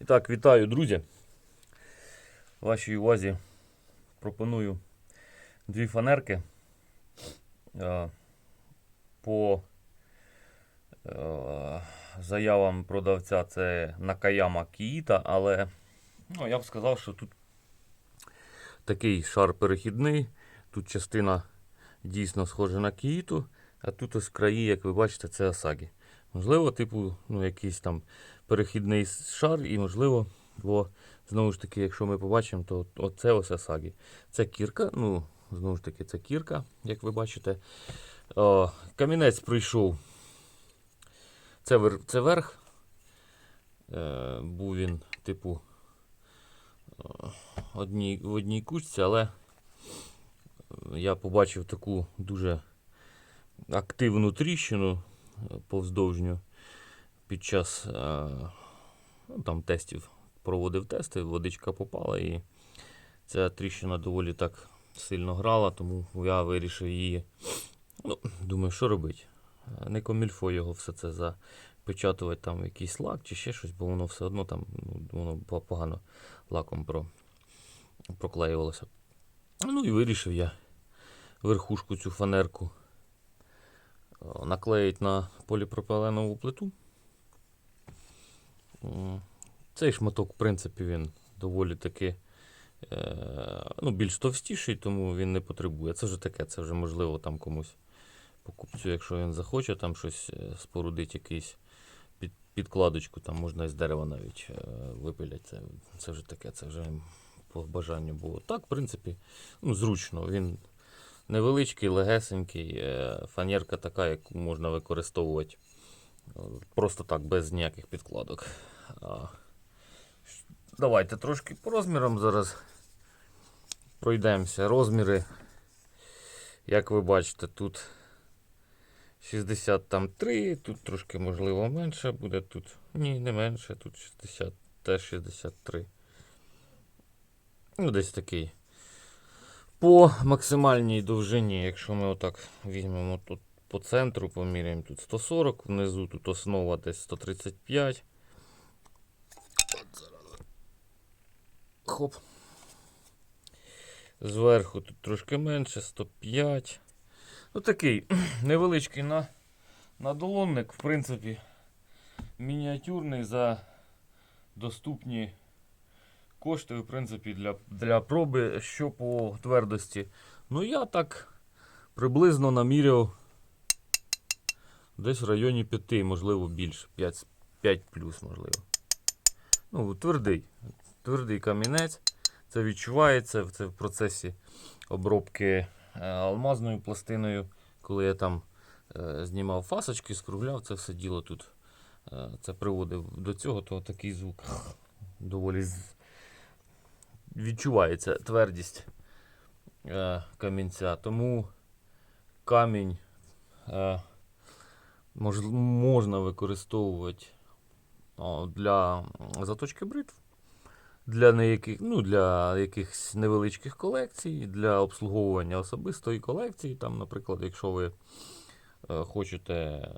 І так, вітаю, друзі. Вашій увазі пропоную дві фанерки. Е, По е, заявам продавця це Накаяма Кіїта, але ну, я б сказав, що тут такий шар перехідний. Тут частина дійсно схожа на Кіїту, а тут ось краї, як ви бачите, це Асагі. Можливо, типу, ну, якийсь там перехідний шар, і можливо, бо знову ж таки, якщо ми побачимо, то оце ось Асагі. Це кірка, ну, знову ж таки, це кірка, як ви бачите. О, камінець прийшов. Це, вер, це верх. Е, був він, типу, одній, в одній кучці, але я побачив таку дуже активну тріщину е, повздовжню під час е, там, тестів. Проводив тести, водичка попала і ця тріщина доволі так сильно грала, тому я вирішив її. Ну, думаю, що робити? Е, Не комільфо його все це запечатувати там якийсь лак чи ще щось, бо воно все одно там ну, воно погано лаком про, проклеювалося. Ну і вирішив я верхушку цю фанерку о, наклеїть на поліпропиленову плиту. Цей шматок, в принципі, він доволі таки е, ну, більш товстіший, тому він не потребує. Це вже таке, це вже можливо там комусь покупцю, якщо він захоче там щось е, спорудити, якийсь під, підкладочку, там можна із дерева навіть е, випиляти. Це, це вже таке, це вже по бажанню було. Так, в принципі, ну, зручно. Він невеличкий, легесенький, е, фанерка така, яку можна використовувати просто так, без ніяких підкладок. Давайте трошки по розмірам зараз пройдемося. Розміри, як ви бачите, тут 63, тут трошки можливо менше буде, тут ні, не менше, тут 60, теж 63. Ну, десь такий. По максимальній довжині, якщо ми отак візьмемо тут по центру, поміряємо тут 140, внизу тут основа десь 135. От зараз. Хоп. Зверху тут трошки менше, 105. Ну такий невеличкий на, надолонник, в принципі, мініатюрний за доступні кошти, в принципі, для, для проби, що по твердості. Ну, я так приблизно наміряв десь в районі 5, можливо, більше. 5, 5 плюс, можливо. Ну, твердий. Твердий камінець. Це відчувається це в процесі обробки е, алмазною пластиною. Коли я там е, знімав фасочки, скругляв це все діло тут. Е, це приводив до цього, то такий звук доволі відчувається твердість е, камінця. Тому камінь е, мож, можна використовувати для заточки бритв. Для, неяких, ну, для якихось невеличких колекцій, для обслуговування особистої колекції. Там, наприклад, якщо ви е, хочете е,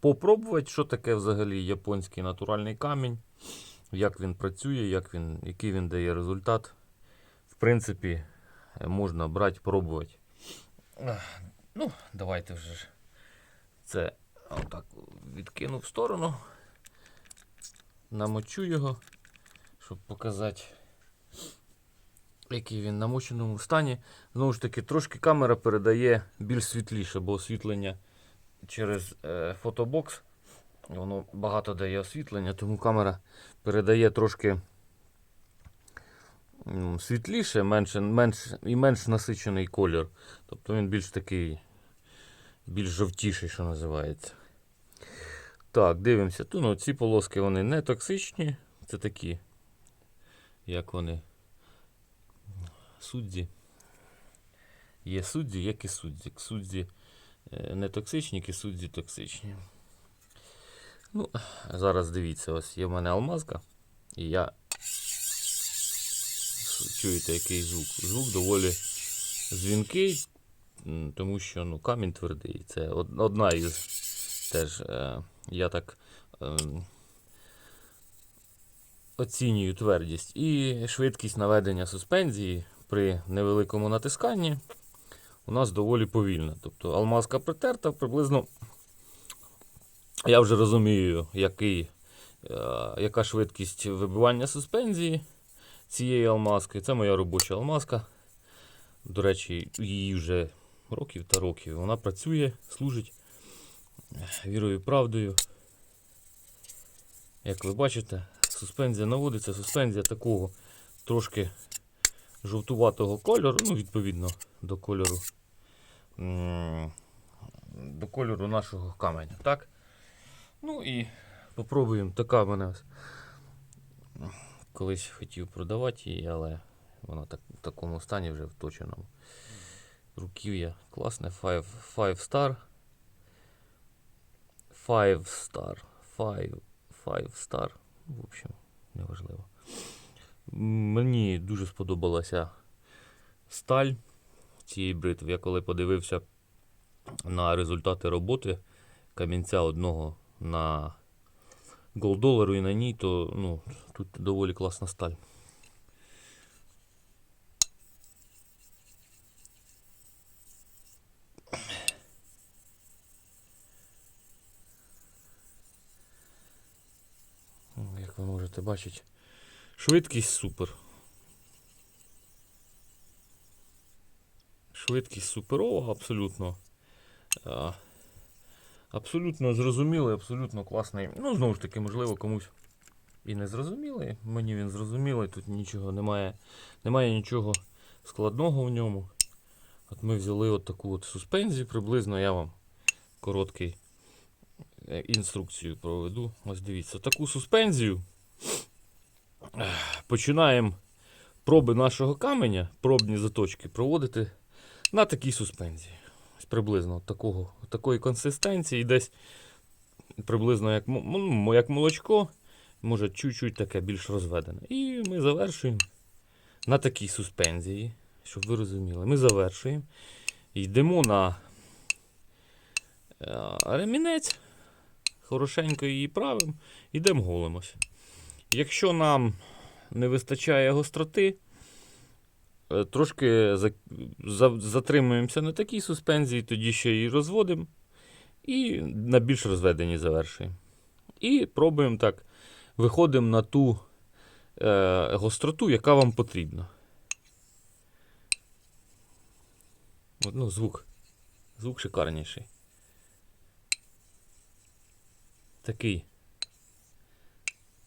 попробувати, що таке взагалі японський натуральний камінь, як він працює, як він, який він дає результат. В принципі, е, можна брати, пробувати. Ну, давайте вже це отак відкину в сторону. Намочу його, щоб показати, який він намоченому стані. Знову ж таки, трошки камера передає більш світліше, бо освітлення через е, фотобокс. Воно багато дає освітлення, тому камера передає трошки світліше, менше, менш, і менш насичений колір. Тобто він більш такий, більш жовтіший, що називається. Так, дивимося. Тут ну, ці полоски вони не токсичні. Це такі, як вони. Судді. Є судді, як і судді. Судді е, не токсичні, судді токсичні. Ну, зараз дивіться, ось є в мене алмазка, і я чуєте, який звук. Звук доволі дзвінкий, тому що ну, камінь твердий. Це одна із теж, е, я так ем, оцінюю твердість і швидкість наведення суспензії при невеликому натисканні у нас доволі повільна. Тобто алмазка притерта приблизно. Я вже розумію, який, е, яка швидкість вибивання суспензії цієї алмазки. Це моя робоча алмазка. До речі, її вже років та років. Вона працює, служить вірою і правдою. Як ви бачите, суспензія наводиться, суспензія такого трошки жовтуватого кольору, ну, відповідно до кольору до кольору нашого каменя. Так? Ну і попробуємо. Така мене колись хотів продавати її, але вона так, в такому стані вже вточеному. Руків'я класне, 5 five star. 5 star. 5 5 star. В общем, неважливо. Мені дуже сподобалася сталь цієї бритви. Я коли подивився на результати роботи камінця одного на голдолару і на ній, то ну, тут доволі класна сталь. Як ви швидкість супер. Швидкість суперова, абсолютно. Абсолютно зрозумілий, абсолютно класний. Ну, знову ж таки, можливо, комусь і не зрозумілий. Мені він зрозумілий, тут нічого немає, немає нічого складного в ньому. От ми взяли от таку от суспензію, приблизно я вам короткий е, інструкцію проведу. Ось дивіться, таку суспензію. Починаємо проби нашого каменя, пробні заточки проводити на такій суспензії. Ось приблизно такого, такої консистенції, десь приблизно як, ну, як молочко, може чуть-чуть таке більш розведене. І ми завершуємо на такій суспензії, щоб ви розуміли. Ми завершуємо. Йдемо на е, ремінець, хорошенько її правимо, йдемо голимось. Якщо нам не вистачає гостроти, е, трошки за, за, затримуємося на такій суспензії, тоді ще її розводимо і на більш розведеній завершуємо. І пробуємо так, виходимо на ту е, гостроту, яка вам потрібна. Ну, звук. Звук шикарніший. Такий.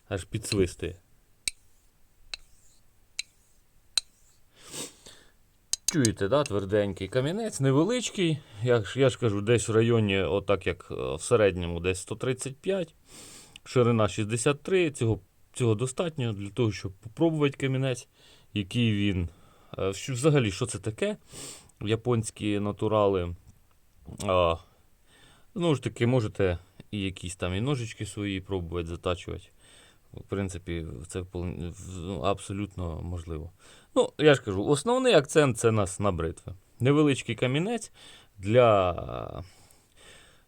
Аж підсвистує. Чуєте, да, тверденький камінець, невеличкий. Я ж, я ж кажу, десь в районі, отак як е, в середньому, десь 135, ширина 63. Цього, цього достатньо для того, щоб попробувати камінець, який він. Е, взагалі, що це таке? Японські натурали. Знову ж таки, можете і якісь там і ножички свої пробувати затачувати. В принципі, це ну, абсолютно можливо. Ну, я ж кажу, основний акцент це нас на бритви. Невеличкий камінець для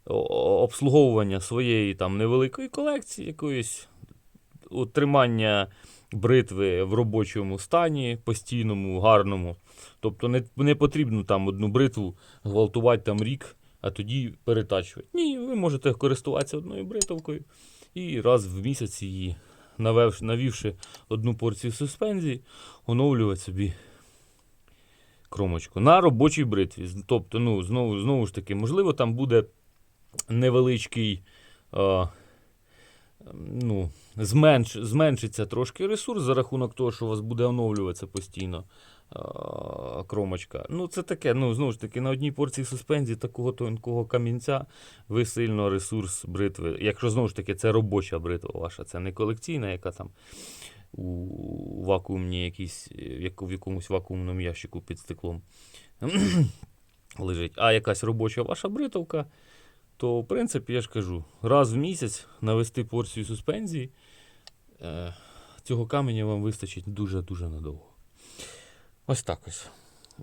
обслуговування своєї там невеликої колекції, якоїсь утримання бритви в робочому стані, постійному, гарному. Тобто не, не потрібно там одну бритву гвалтувати там рік, а тоді перетачувати. Ні, ви можете користуватися одною бритовкою і раз в місяць її, навівши одну порцію суспензії, оновлювати собі кромочку на робочій бритві. Тобто, ну, знову, знову ж таки, можливо, там буде невеличкий. Е, ну, зменш, зменшиться трошки ресурс за рахунок того, що у вас буде оновлюватися постійно кромочка. Ну, це таке, ну, знову ж таки, на одній порції суспензії такого тонкого камінця ви сильно ресурс бритви. Якщо знову ж таки це робоча бритва ваша, це не колекційна, яка там у вакуумній якійсь, е, в якомусь вакуумному ящику під стеклом лежить, а якась робоча ваша бритовка, то, в принципі, я ж кажу, раз в місяць навести порцію суспензії, е, цього каменя вам вистачить дуже-дуже надовго. Ось так ось.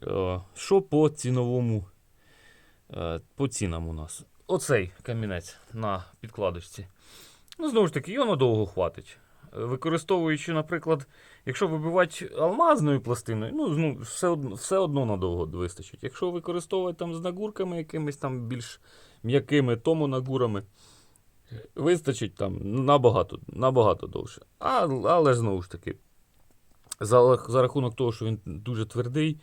Е, що по ціновому, е, по цінам у нас? Оцей камінець на підкладочці. Ну, знову ж таки, його надовго хватить. використовуючи, наприклад, якщо вибивати алмазною пластиною, ну, все, одно, все одно надовго вистачить. Якщо використовувати там з нагурками якимись там більш м'якими томонагурами, вистачить там набагато, набагато довше. А, але знову ж таки, за, за рахунок того, що він дуже твердий,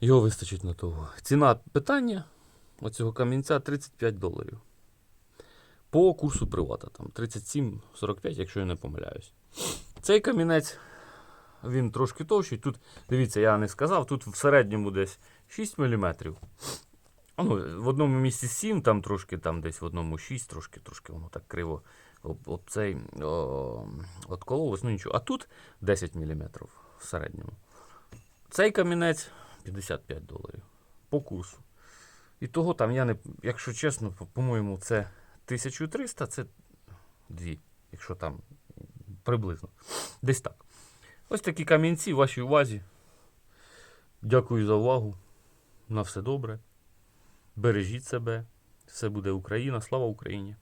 його вистачить на того. Ціна питання оцього камінця 35 доларів. По курсу привата, там 37,45, якщо я не помиляюсь. Цей камінець, він трошки товщий. Тут, дивіться, я не сказав, тут в середньому десь 6 мм. Ну, в одному місці 7, там трошки, там десь в одному 6, трошки, трошки воно так криво об, цей о, откололось, ну нічого. А тут 10 мм в середньому. Цей камінець 55 доларів по курсу. І того там я не, якщо чесно, по-моєму, це 1300, це 2, якщо там приблизно. Десь так. Ось такі камінці в вашій увазі. Дякую за увагу. На все добре. Бережіть себе. Все буде Україна. Слава Україні!